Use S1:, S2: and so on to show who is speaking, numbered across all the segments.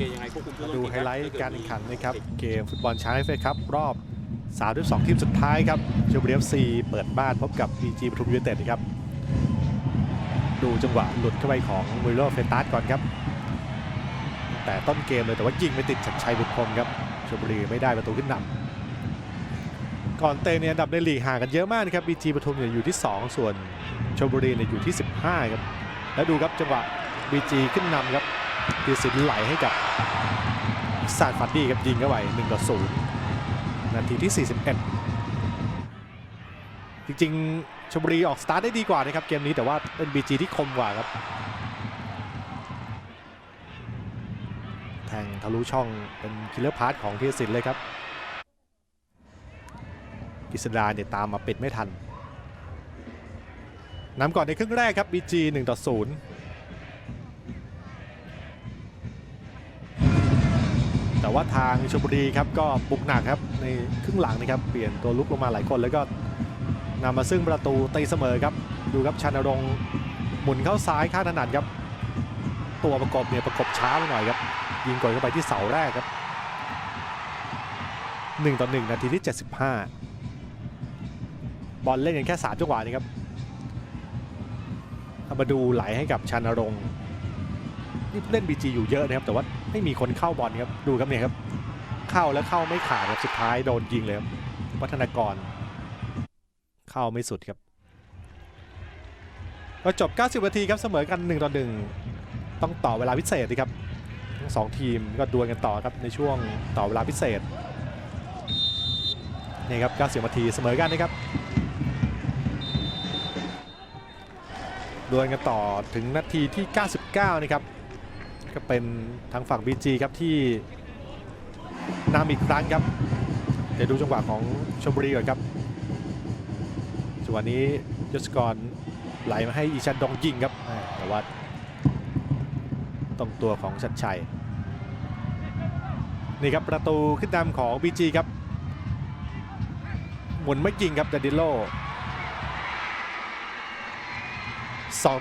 S1: เคยังไงควบคุมผู้ร่วม
S2: ดู
S1: ทีม
S2: ไฮไลท์
S1: ถ้เด
S2: การแข่งขัน
S1: มี
S2: นะครับเกมฟุตบอลช้างเอฟเอครับรอบ32ทีมสุดท้ายครับชลบุรีเอฟซีเปิดบ้านพบกับ BG ปทุมยูไนเต็ดนะครับดูจังหวะหลุดเข้าไปของมูริโลเฟตัสก่อนครับ แต่ต้นเกมเลยแต่ว่ายิงไม่ติดชัดชัยบุตรพรหมครับชลบุรีไม่ได้ประตูขึ้นนำก่อนเตะเนี่ยอันดับในลีกห่างกันเยอะมากนะครับ BG ปทุมเนี่ยอยู่ที่ 2 ส่วนชลบุรีเนี่ยอยู่ที่ 15 ครับ แล้วดูครับจังหวะ BG ขึ้นนำครับ ทีสินไหลให้กับซานฟัดดี้ครับยิงเข้าไป1ต่อ0นาทีที่ 41 จริงๆชลบุรีออกสตาร์ทได้ดีกว่านะครับเกมนี้แต่ว่าเป็น BG ที่คมกว่าครับ แทงทะลุช่องเป็นคิลเลอร์พาร์ทของทีสินเลยครับกิษดาเนี่ยตามมาปิดไม่ทันนำก่อนในครึ่งแรกครับ BG 1ต่อ0 ว่าทางชลบุรีครับก็บุกหนักครับในครึ่งหลังนะครับเปลี่ยนตัวลุกลงมาหลายคนแล้วก็นำมาซึ่งประตูตีเสมอครับดูครับชานรงหมุนเข้าซ้ายข้างถนัดครับ ตัวประกบเนี่ยประกบช้าไปหน่อยครับ ยิงกดเข้าไปที่เสาแรกครับ1ต่อ1นาทีที่ 75 บอลเล่นกันแค่ 3 จังหวะนี้ครับเอามาดูไหลให้กับชานรงค์นี่เล่น BG อยู่เยอะนะครับแต่ว่า ไม่มีคนเข้าบอลครับดูครับเนี่ยครับ เข้าแล้วเข้าไม่ขาดครับสุดท้ายโดนยิงเลยครับวัฒนากร เข้าไม่สุดครับก็จบ 90 นาทีครับเสมอกัน 1 ต่อ 1 ต้องต่อเวลาพิเศษนะครับทั้งสองทีมก็ดวลกันต่อครับในช่วงต่อเวลาพิเศษนี่ครับ 90 นาทีเสมอกันนะครับดวลกันต่อถึงนาทีที่ 99 นะครับ ก็เป็นทางฝั่ง BG ครับที่นำอีกครั้งครับ เดี๋ยวดูจังหวะของชมบุรีก่อนครับจังหวะนี้ยศกรไหลมาให้อีชันดองยิงครับแต่ว่าตรงตัวของชัดชัยนี่ครับประตูขึ้นนำของ BG ครับหมุนไม่ยิงครับดาดิโล2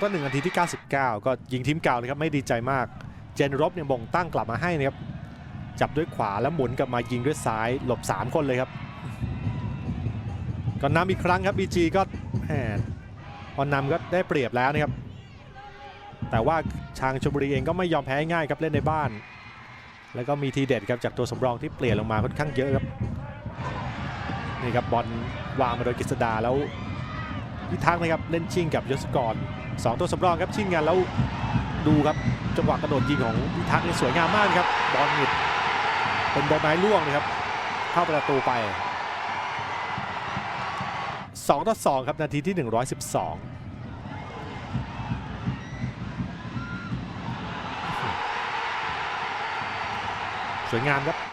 S2: ต่อ1นาทีที่ 99 ก็ยิงทีมเก่านะครับ ไม่ดีใจมาก เจนรบเนี่ยบ่งตั้งกลับมาให้นะครับจับด้วยขวาแล้วหมุนกลับมายิงด้วยซ้ายหลบ 3 คนเลยครับก็นำอีกครั้งครับ BG ก็แหมพอนำก็ได้เปรียบแล้วนะครับ แต่ว่าทางชลบุรีเองก็ไม่ยอมแพ้ง่ายครับเล่นในบ้าน แล้วก็มีทีเด็ดครับจากตัวสำรองที่เปลี่ยนลงมาค่อนข้างเยอะครับนี่ครับบอลวางมาโดยกฤษดาแล้วพิทักษ์นะครับเล่นชิงกับยศกรสองตัวสำรองครับชิงกันแล้ว ดูครับจังหวะกระโดดยิงของพิทักษ์นี่สวยงามมากครับบอลหนิดเป็นใบไม้ร่วงนะครับ เข้าประตูไป2ต่อ2ครับนาทีที่ 112สวยงามครับ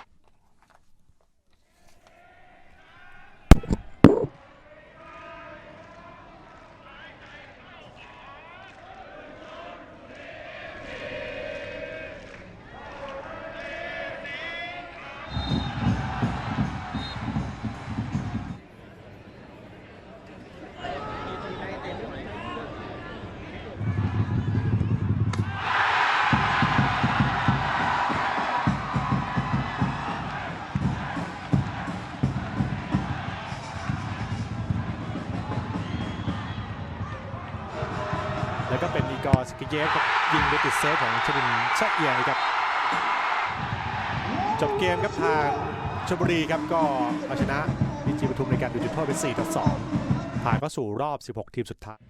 S2: แล้วก็เป็นอีกอร์สกิเยฟครับยิงไปติดเซฟของชลินชะเอียครับจบเกมครับทางชลบุรีครับก็เอาชนะบีจีปทุมในการดูจุดโทษเป็น4ต่อ2ผ่านเข้าสู่รอบ 16 ทีมสุดท้าย